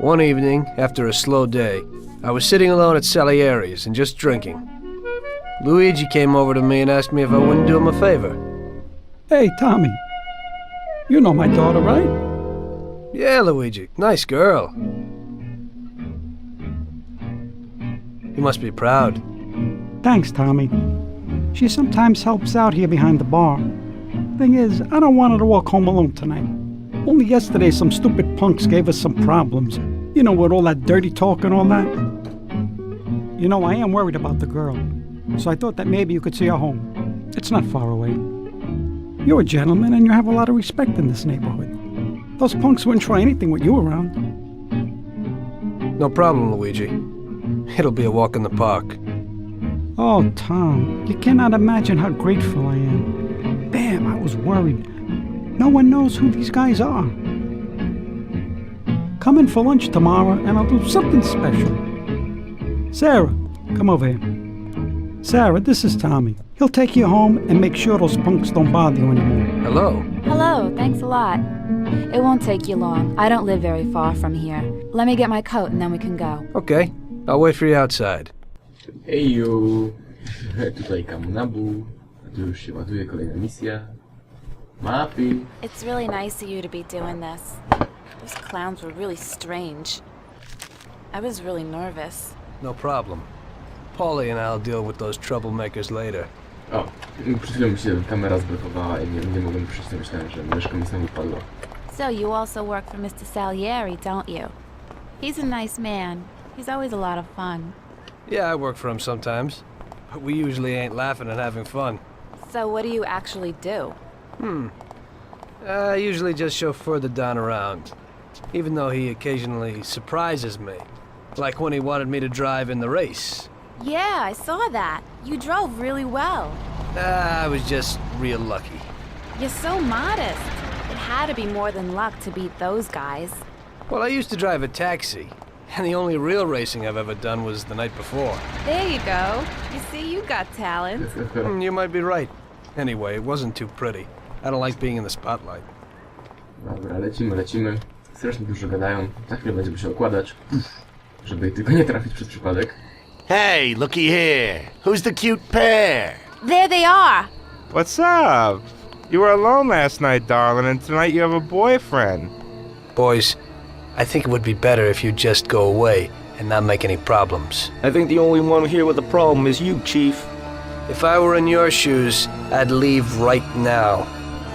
One evening, after a slow day, I was sitting alone at Salieri's and just drinking. Luigi came over to me and asked me if I wouldn't do him a favor. Hey, Tommy. You know my daughter, right? Yeah, Luigi, nice girl. You must be proud. Thanks, Tommy. She sometimes helps out here behind the bar. Thing is, I don't want her to walk home alone tonight. Only yesterday, some stupid punks gave us some problems. You know, with all that dirty talk and all that. You know, I am worried about the girl. So I thought that maybe you could see her home. It's not far away. You're a gentleman and you have a lot of respect in this neighborhood. Those punks wouldn't try anything with you around. No problem, Luigi. It'll be a walk in the park. Oh, Tom, you cannot imagine how grateful I am. Damn, I was worried. No one knows who these guys are. Come in for lunch tomorrow and I'll do something special. Sarah, come over here. Sarah, this is Tommy. He'll take you home and make sure those punks don't bother you anymore. Hello. Hello, thanks a lot. It won't take you long. I don't live very far from here. Let me get my coat and then we can go. Okay, I'll wait for you outside. Eju, tutaj Kamunabu, tu już się ładuje kolejna misja. Mapy. It's really nice of you to be doing this. Those clowns were really strange. I was really nervous. No problem. Paulie and I'll deal with those troublemakers later. Oh, o, przed chwilą mi się kamera zblokowała i nie, nie mogłem przyjść, to myślałem, że myszka mi znowu padła. So you also work for Mr. Salieri, don't you? He's a nice man. He's always a lot of fun. Yeah, I work for him sometimes. But we usually ain't laughing and having fun. So what do you actually do? I usually just chauffeur the Don around. Even though he occasionally surprises me. Like when he wanted me to drive in the race. Yeah, I saw that. You drove really well. Ah, I was just real lucky. You're so modest. It had to be more than luck to beat those guys. Well, I used to drive a taxi. And the only real racing I've ever done was the night before. There you go. You see, you got talent. Hmm, You might be right. Anyway, it wasn't too pretty. I don't like being in the spotlight. Dobra, lecimy, lecimy. Strasznie dużo gadają. Za chwilę będziemy się okładać. Żeby tylko nie trafić przez przypadek. Hey, looky here. Who's the cute pair? There they are. What's up? You were alone last night, darling, and tonight you have a boyfriend. Boys, I think it would be better if you just go away and not make any problems. I think the only one here with a problem is you, Chief. If I were in your shoes, I'd leave right now.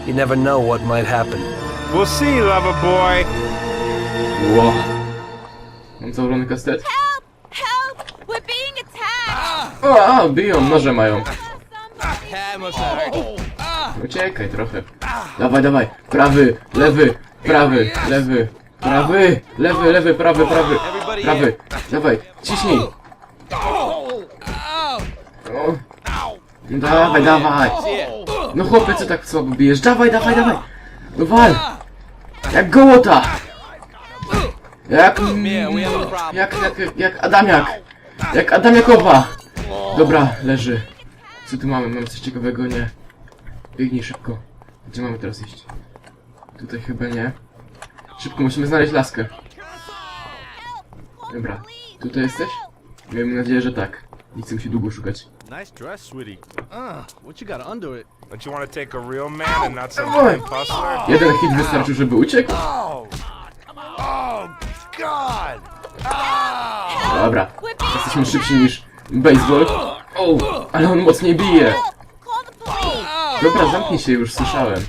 You never know what might happen. We'll see, lover boy. Ło! Mam założony kastet? Help! Help! We're being attacked! O, a, biją, noże mają. Uciekaj trochę. Dawaj, dawaj. Prawy, lewy, prawy, lewy, prawy, lewy, lewy, prawy, prawy, prawy. Dawaj, ciśnij. O. Dawaj, dawaj. No chłopie, co tak słabo bijesz? Dawaj, dawaj, dawaj. No wal. Jak gołota. Jak, jak, jak, jak Adamiak. Jak Adamiakowa. Dobra, leży. Co tu mamy? Mamy coś ciekawego? Nie. Biegnij szybko. Gdzie mamy teraz iść? Tutaj chyba nie. Szybko, musimy znaleźć laskę. Dobra. Tutaj jesteś? Miejmy nadzieję, że tak. Nie chcę się długo szukać. Nice dress, sweetie. Uh, what you got under it? Don't you want to take a real man and not some Dawaj. pimp hustler? Jeden hit wystarczył, żeby uciekł? Oh! Oh, God! Oh! Dobra. Jesteśmy szybsi niż baseball. O, ale on mocniej bije. Dobra, zamknij się już, słyszałem.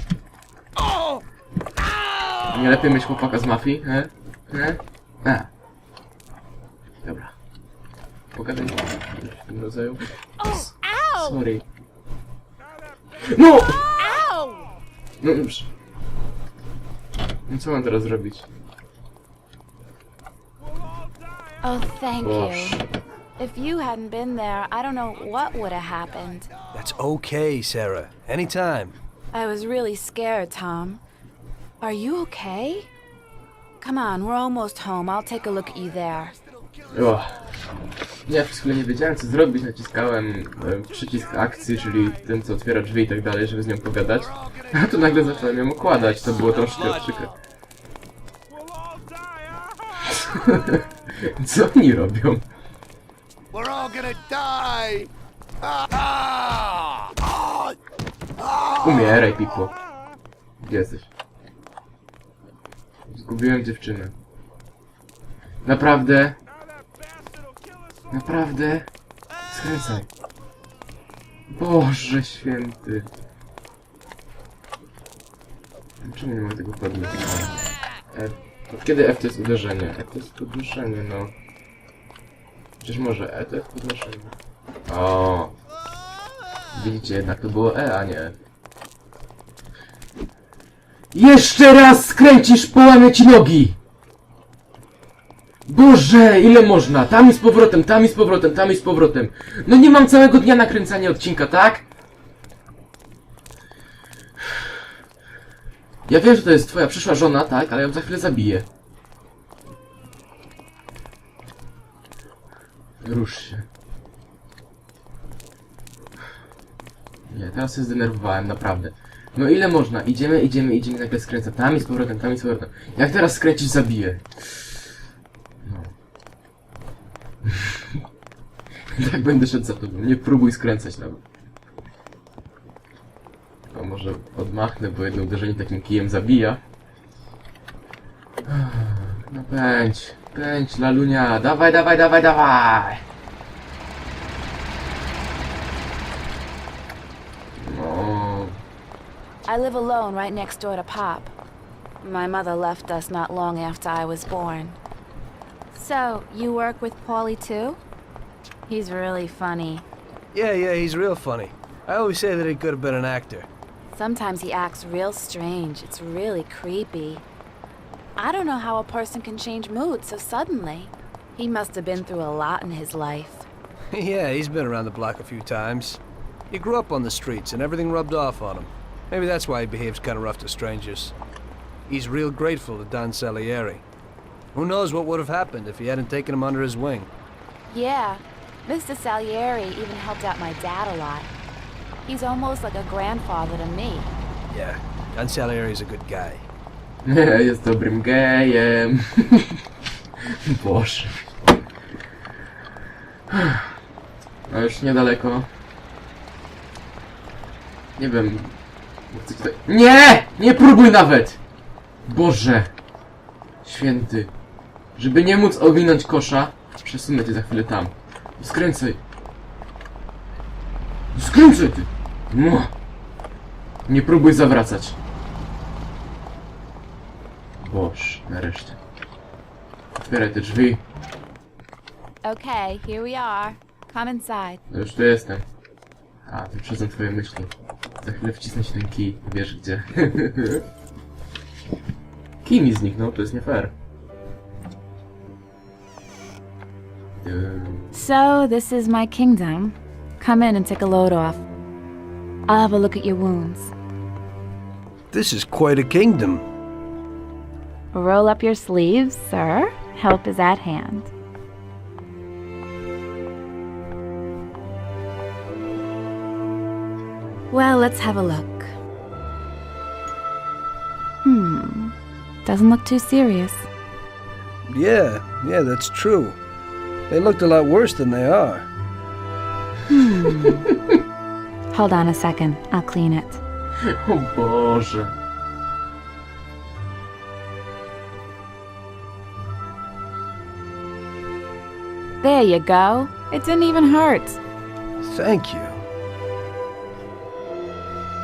Nie lepiej mieć chłopaka z mafii, he? He? A. Dobra. Pogadaj w tym rodzaju. Oh, ow! Sorry. No! Ow! No już. No co mam teraz zrobić? Oh, thank Boże. you. If you hadn't been there, I don't know what would have happened. That's okay, Sarah. Anytime. I was really scared, Tom. Are you okay? Come on, we're almost home. I'll take a look at you there. O. Ja w ogóle nie wiedziałem co zrobić, naciskałem e, przycisk akcji, czyli ten co otwiera drzwi i tak dalej, żeby z nią pogadać. A tu nagle zacząłem ją układać, to było troszkę przykre. Co oni robią? We're all gonna die! Ah! Ah! Ah! Umieraj, Pipo. Gdzie jesteś? Zgubiłem dziewczynę. Naprawdę? Naprawdę? Skręcaj. Boże święty. Czemu nie mogę tego podnieść? F. Od kiedy F to jest uderzenie? F to jest podnoszenie, no. Przecież może E to jest podnoszenie. O. Widzicie, jednak to było E, a nie F. Jeszcze raz skręcisz, połamę ci nogi! Boże, ile można? Tam i z powrotem, tam i z powrotem, tam i z powrotem. No nie mam całego dnia nakręcania odcinka, tak? Ja wiem, że to jest twoja przyszła żona, tak? Ale ją za chwilę zabiję. Rusz się. Nie, teraz się zdenerwowałem, naprawdę. No ile można? Idziemy, idziemy, idziemy, nagle skręca. Tam i z powrotem, tam i z powrotem. Jak teraz skręcić, zabiję. tak będę szedł za tobą. Nie próbuj skręcać nawet. A może odmachnę, bo jedno uderzenie takim kijem zabija. No pędź, pędź, lalunia. Dawaj, dawaj, dawaj, dawaj. No, I live alone right next door to Pop. My mother left us not long after I was born. So, you work with Paulie too? He's really funny. Yeah, yeah, he's real funny. I always say that he could have been an actor. Sometimes he acts real strange. It's really creepy. I don't know how a person can change mood so suddenly. He must have been through a lot in his life. yeah, he's been around the block a few times. He grew up on the streets and everything rubbed off on him. Maybe that's why he behaves kind of rough to strangers. He's real grateful to Don Salieri. Who knows what would have happened if he hadn't taken him under his wing? Yeah, Mr. Salieri even helped out my dad a lot. He's almost like a grandfather to me. Yeah, Don Salieri's a good guy. jest dobrym gejem. Boże. No już niedaleko. Nie wiem. Nie! Nie próbuj nawet! Boże! Święty. Żeby nie móc owinąć kosza, przesunę cię za chwilę tam. Skręcaj. Skręcaj ty! Mua. Nie próbuj zawracać. Boż, nareszcie. Otwieraj te drzwi. Okay, here we are. Come inside. No już tu jestem. A, wyprzedzam twoje myśli. Za chwilę wcisnę ci ten kij. Wiesz gdzie. kij mi zniknął, to jest nie fair. So, this is my kingdom. Come in and take a load off. I'll have a look at your wounds. This is quite a kingdom. Roll up your sleeves, sir. Help is at hand. Well, let's have a look. Hmm. Doesn't look too serious. Yeah, yeah, that's true. They looked a lot worse than they are. Hmm. Hold on a second. I'll clean it. O Boże. There you go. It didn't even hurt. Thank you.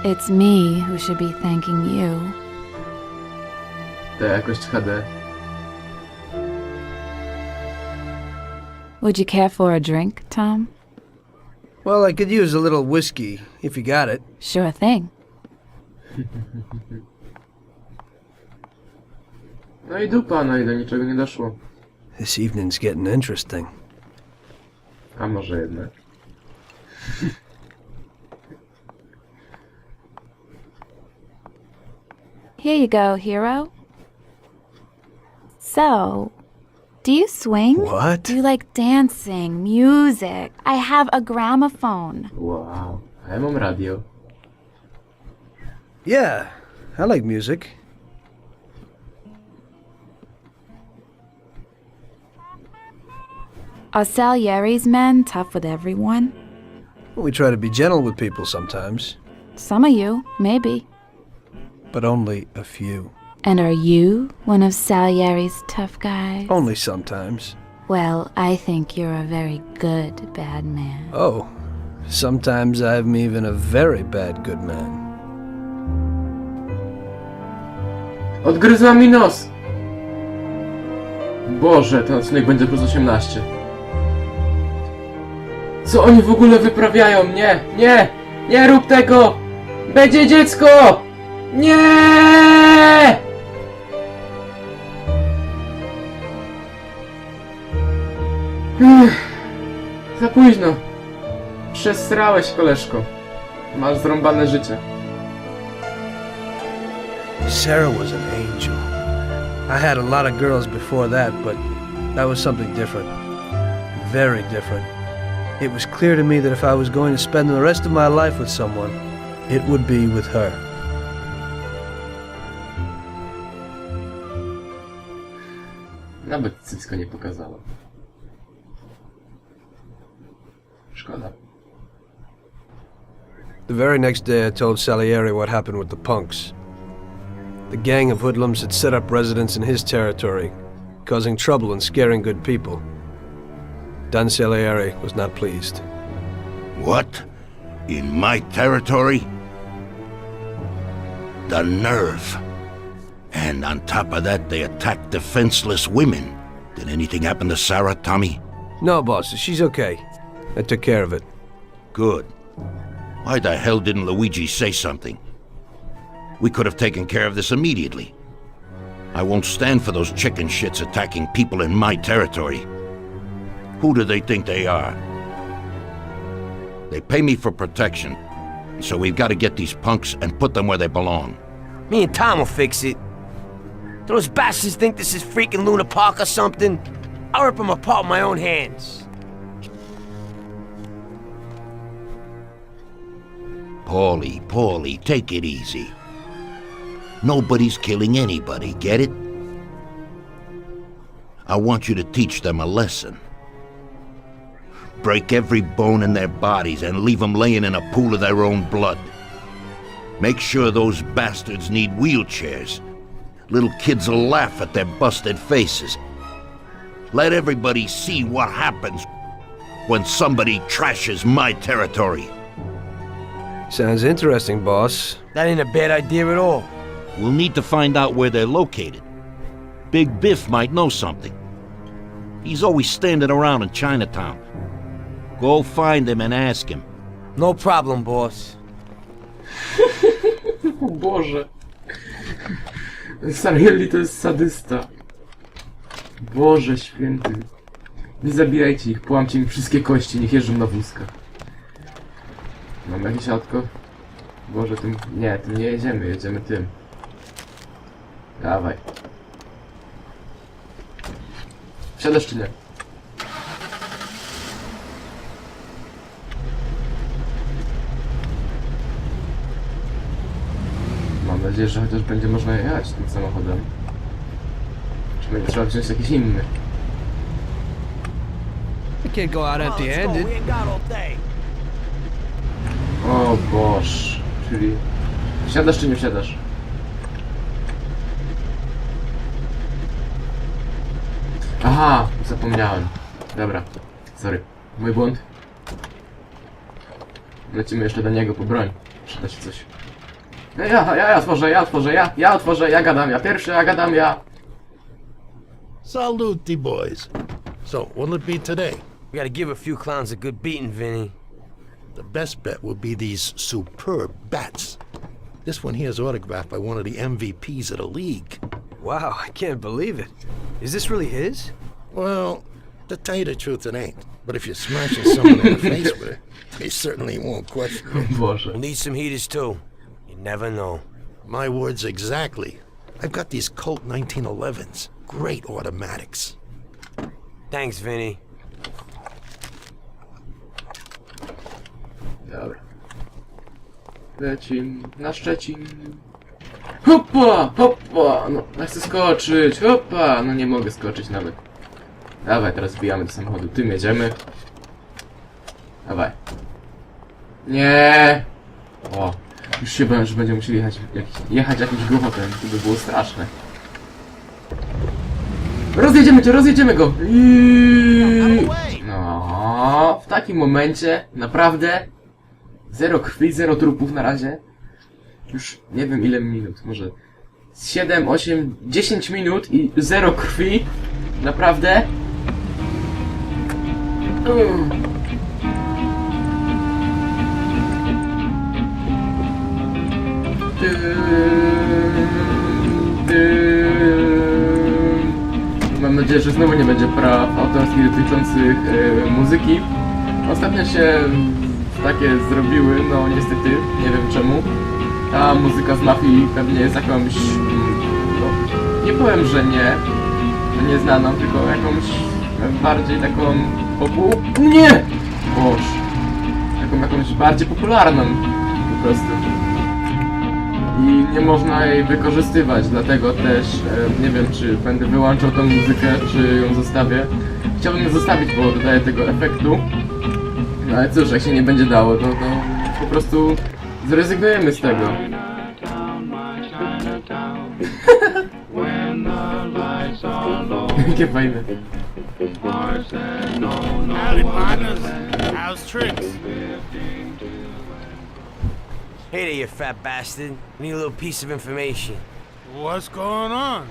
It's me who should be thanking you. Ta jakość HD. Would you care for a drink, Tom? Well, I could use a little whiskey, if you got it. Sure thing. No i dupa, no i do niczego nie doszło. This evening's getting interesting. A może jednak. Here you go, hero. So, do you swing? What? Do you like dancing, music? I have a gramophone. Wow. A ja mam radio. Yeah, I like music. Are Salieri's men tough with everyone? We try to be gentle with people sometimes, Some of you, maybe. but only a few. And are you one of Salieri's tough guys? Only sometimes. Well, I think you're a very good bad man. Oh, sometimes I'm even a very bad good man. Odgryzła mi nos! Boże, ten odcinek będzie plus 18. Co oni w ogóle wyprawiają? Nie! Nie! Nie rób tego! Będzie dziecko! Nie! Za późno. Przesrałeś, koleżko. Masz zrąbane życie. Sarah was an angel. I had a lot of girls before that, but that was something different. Very different. It was clear to me that if I was going to spend the rest of my life with someone, it would be with her. Nawet cycko nie pokazała. Szkoda. The very next day, I told Salieri what happened with the punks. The gang of hoodlums had set up residence in his territory, causing trouble and scaring good people. Don Salieri was not pleased. What? In my territory? The nerve. And on top of that, they attacked defenseless women. Did anything happen to Sarah, Tommy? No, boss, she's okay. I took care of it. Good. Why the hell didn't Luigi say something? We could have taken care of this immediately. I won't stand for those chicken shits attacking people in my territory. Who do they think they are? They pay me for protection, so we've got to get these punks and put them where they belong. Me and Tom will fix it. Those bastards think this is freaking Luna Park or something? I'll rip them apart with my own hands. Paulie, Paulie, take it easy. Nobody's killing anybody, get it? I want you to teach them a lesson. Break every bone in their bodies and leave them laying in a pool of their own blood. Make sure those bastards need wheelchairs. Little kids will laugh at their busted faces. Let everybody see what happens when somebody trashes my territory. Sounds interesting, boss. That ain't a bad idea at all. We'll need to find out where they're located. Big Biff might know something. He's always standing around in Chinatown. Go find him and ask him. No problem, boss. O Boże. Sarielli to jest sadysta. Boże święty. Nie zabijajcie ich, połamcie mi wszystkie kości, niech jeżdżą na wózkach. Mam jakieś autko? Boże, tym... Nie, tym nie jedziemy, jedziemy tym. Dawaj. Wsiadasz czy nie? Mam nadzieję, że chociaż będzie można jechać tym samochodem. Czy będzie trzeba wziąć jakiś inny? I can't go out empty-handed. We ain't got all day. O boż. Czyli... Wsiadasz czy nie wsiadasz? Aha, zapomniałem. Dobra, sorry. Mój błąd. Lecimy jeszcze do niego po broń. Przyda się coś. Ja, ja, ja, ja otworzę, ja otworzę, ja, ja otworzę, ja gadam, ja pierwszy, ja gadam, ja. Salute, boys. So, what'll it be today? We gotta give a few clowns a good beating, Vinny. The best bet will be these superb bats. This one here is autographed by one of the MVPs of the league. Wow, I can't believe it. Is this really his? Well, to tell you the truth, it ain't. But if you're smashing someone in the face with it, they certainly won't question it. Boże. We'll need some heaters too. You never know. My words exactly. I've got these Colt 1911s. Great automatics. Thanks, Vinny. Dobra. Lecim na Szczecin. Hopa, hopa, no ja chcę skoczyć, hopa, no nie mogę skoczyć nawet. Dawaj, teraz wbijamy do samochodu. Tym jedziemy. Dawaj. Nie. O. Już się bałem, że będziemy musieli jechać, jechać jakimś głuchotem. To by było straszne. Rozjedziemy cię, rozjedziemy go! I... No, w takim momencie naprawdę zero krwi, zero trupów na razie. Już nie wiem ile minut, może z 7, 8, 10 minut i zero krwi. Naprawdę. Mam nadzieję, że znowu nie będzie praw autorskich dotyczących e, muzyki. Ostatnio się takie zrobiły, no niestety, nie wiem czemu. Ta muzyka z mafii pewnie jest jakąś... No, nie powiem, że nie, że nieznaną, tylko jakąś bardziej taką popu... Nie! Boż. Taką jakąś bardziej popularną po prostu i nie można jej wykorzystywać, dlatego też e, nie wiem czy będę wyłączał tą muzykę, czy ją zostawię. Chciałbym ją zostawić, bo dodaje tego efektu. No ale cóż, jak się nie będzie dało, to, to po prostu zrezygnujemy z tego. Jakie fajne. Howdy, partners. How's tricks? Hey there, you fat bastard. Need a little piece of information. What's going on?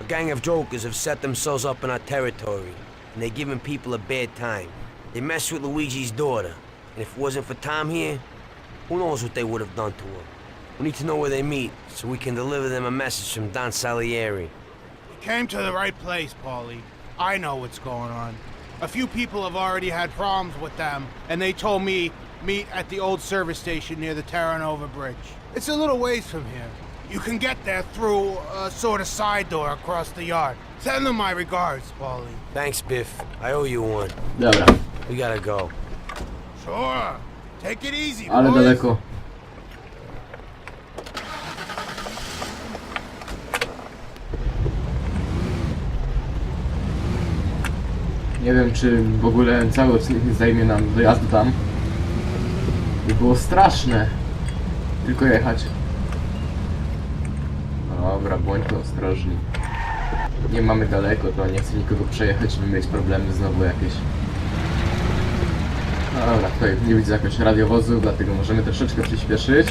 A gang of jokers have set themselves up in our territory, and they're giving people a bad time. They messed with Luigi's daughter, and if it wasn't for Tom here, who knows what they would have done to her. We need to know where they meet, so we can deliver them a message from Don Salieri. You came to the right place, Paulie. I know what's going on. A few people have already had problems with them, and they told me meet at the old service station near the Terranova Bridge. It's a little ways from here. You can get there through a sort of side door across the yard. Send them my regards, Paulie. Thanks, Biff. I owe you one. Dobra, We gotta go. Sure. Take it easy, ale boys. daleko. Nie wiem, czy w ogóle cały odcinek nie zajmie nam dojazdu tam. By było straszne. Tylko jechać. Dobra, bądźmy ostrożni. Nie mamy daleko, to nie chcę nikogo przejechać, żeby mieć problemy znowu jakieś. No Dobra, tutaj nie widzę jakoś radiowozu, dlatego możemy troszeczkę przyspieszyć.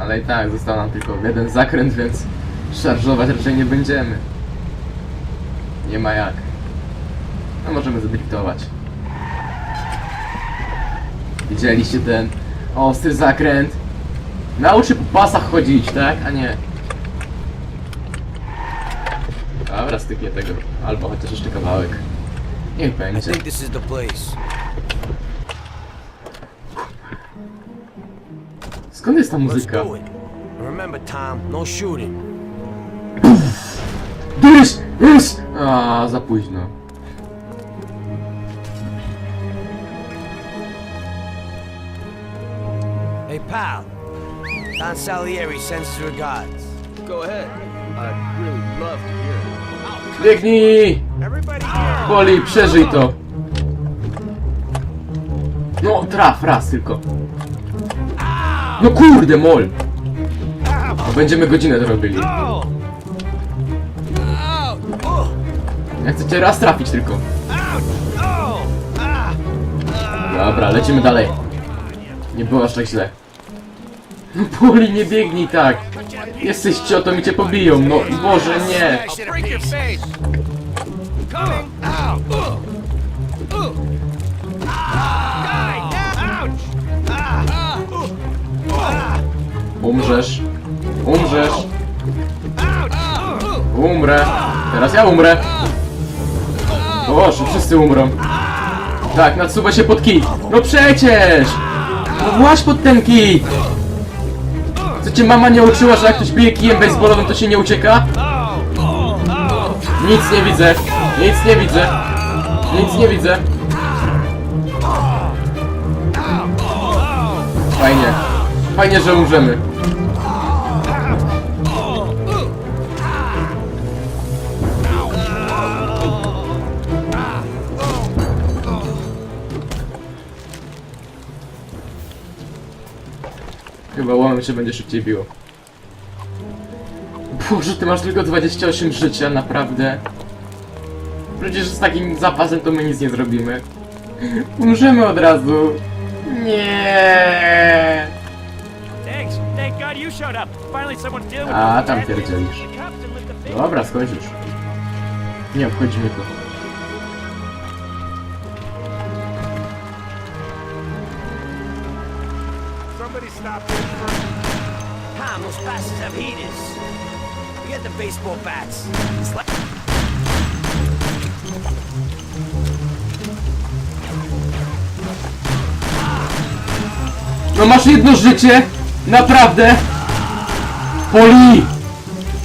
Ale i tak, został nam tylko jeden zakręt, więc szarżować raczej nie będziemy. Nie ma jak. No możemy zadriftować. Widzieliście ten ostry zakręt? Nauczy po pasach chodzić, tak? A nie. Dobra, styknie tego. Albo chociaż jeszcze kawałek. Niech I będzie. think this is the place. Skąd jest ta muzyka? remember, Tom, no shooting. Dysz! Dysz! A, za późno. Hey, pal. Don Salieri sends his regards. Go ahead. I'd really love to hear it. Biegnij! Boli, przeżyj to! No, traf, raz tylko. No kurde, mol! No, będziemy godzinę to robili. Ja chcę cię raz trafić tylko. Dobra, lecimy dalej. Nie było aż tak źle. No Poli, nie biegnij tak! Jesteś ciotą i cię pobiją, no Boże, nie! Umrzesz. Umrzesz. Umrę. Teraz ja umrę. Boże, wszyscy umrą. Tak, nadsuwa się pod kij. No przecież! No właź pod ten kij! Co cię mama nie uczyła, że jak ktoś bije kijem baseballowym, to się nie ucieka? Nic nie widzę. Nic nie widzę. Nic nie widzę. Fajnie. Fajnie, że umrzemy. Się będzie szybciej biło. Boże, ty masz tylko 28 życia, naprawdę. Przecież z takim zapasem to my nic nie zrobimy. Umrzemy od razu. Nie. A, tam pierdzielisz. Dobra, skończ już. Nie obchodzi mnie to. Bastards have heaters. Forget the baseball bats. It's like... No masz jedno życie? Naprawdę? Poli!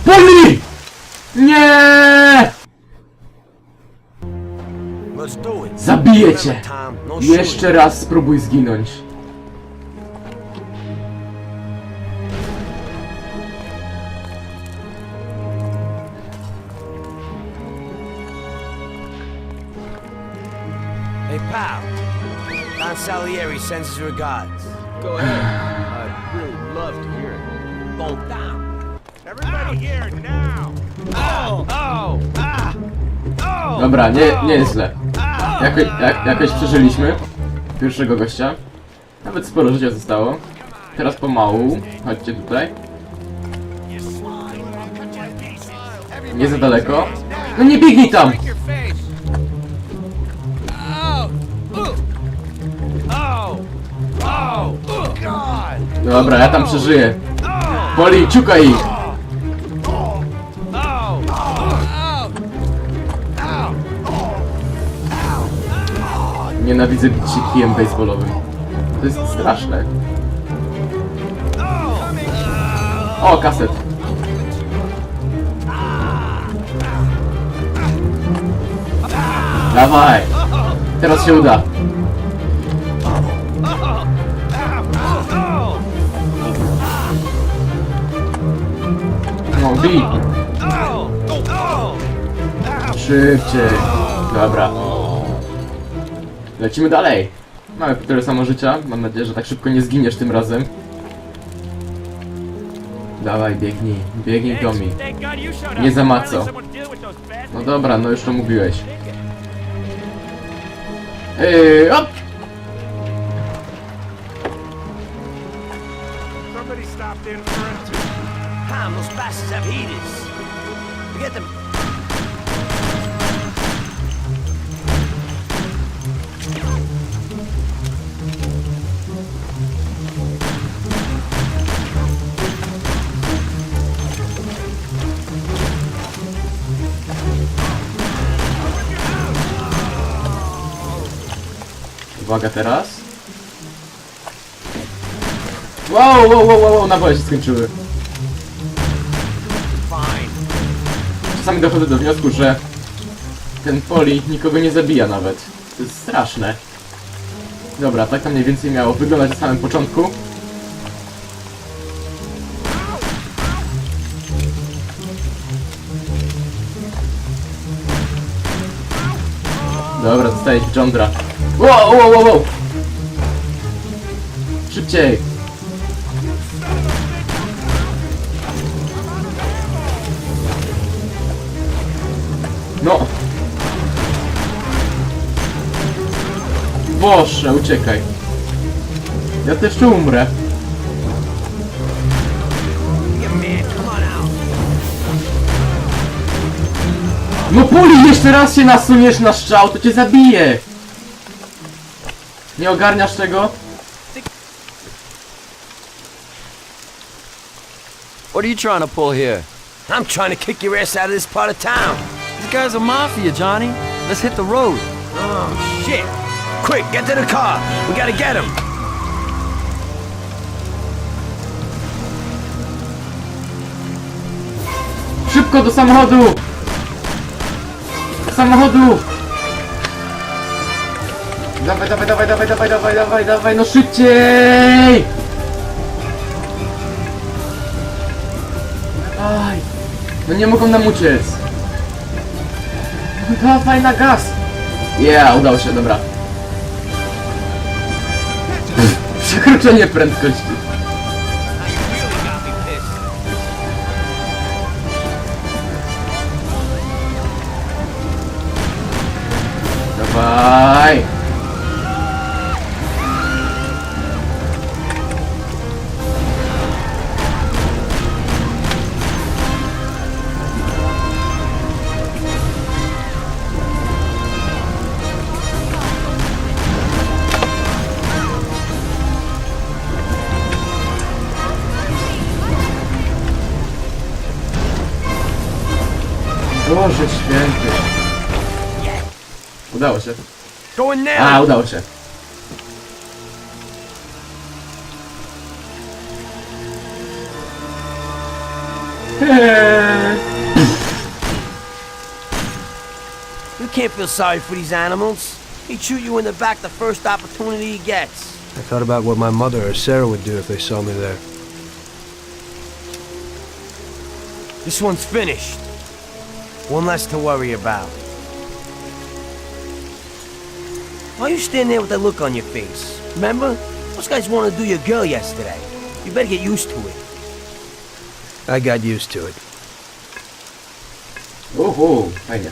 Poli! Nie! Zabiję cię! Tom, no. Jeszcze raz spróbuj zginąć. Salieri sends his regards. Go ahead. I'd really love to hear it. Down. Everybody here, now! Dobra, nie, nie jest źle. Jako, jak, jakoś przeżyliśmy pierwszego gościa. Nawet sporo życia zostało. Teraz pomału. Chodźcie tutaj. Nie za daleko. No nie biegnij tam! Dobra, ja tam przeżyję. Poli, ciukaj ich! Nienawidzę bić się kijem baseballowym. To jest straszne. O, kaset. Dawaj! Teraz się uda. Bij! Szybciej. Dobra. Lecimy dalej. Mamy tyle samo życia. Mam nadzieję, że tak szybko nie zginiesz tym razem. Dawaj, biegnij. Biegnij up. Nie za those bastards. No dobra, no już to mówiłeś. Yy, op! Somebody stopped in for Tom, those bastards have. Forget the... Uwaga teraz. Wow, wow, wow, wow, naboje się skończyły. Czasami dochodzę do wniosku, że ten poli nikogo nie zabija nawet. To jest straszne. Dobra, tak to mniej więcej miało wyglądać na samym początku. Dobra, dostaje się Jondra. Wow, wow, wow, wow! Szybciej! Boże, uciekaj. Ja też tu umrę. Yeah, man, come on out. No Puli, jeszcze raz się nasuniesz na strzał, to cię zabije! Nie ogarniasz tego? What are you trying to pull here? I'm trying to kick your ass out of this part of town. These guys are mafia, Johnny. Let's hit the road. Oh, shit. Quick, get to the car. We gotta get him. Szybko do samochodu! Do samochodu! Dawaj, dawaj, dawaj, dawaj, dawaj, dawaj, dawaj, dawaj, no szybciej! Dawaj! No nie mogą nam uciec! Dawaj na gaz! Yeah, udało się, dobra. Przekroczenie prędkości. Dawaj! A, ah, udało się. You can't feel sorry for these animals. He'd shoot you in the back the first opportunity he gets. I thought about what my mother or Sarah would do if they saw me there. This one's finished. One less to worry about. Why are you standing there with that look on your face? Remember? Those guys wanted to do your girl yesterday. You better get used to it. I got used to it. Uhu, fajnie.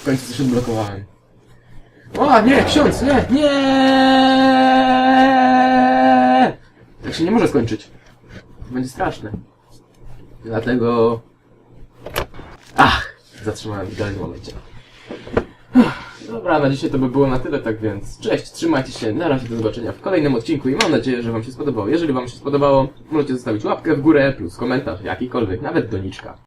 W końcu coś odblokowałem. O, nie, ksiądz, nie, nie! Tak się nie może skończyć. Będzie straszne. Dlatego... Ach, zatrzymałem w idealnym momencie. Dobra, na dzisiaj to by było na tyle, tak więc cześć, trzymajcie się, na razie do zobaczenia w kolejnym odcinku i mam nadzieję, że wam się spodobało. Jeżeli wam się spodobało, możecie zostawić łapkę w górę, plus komentarz jakikolwiek, nawet doniczka.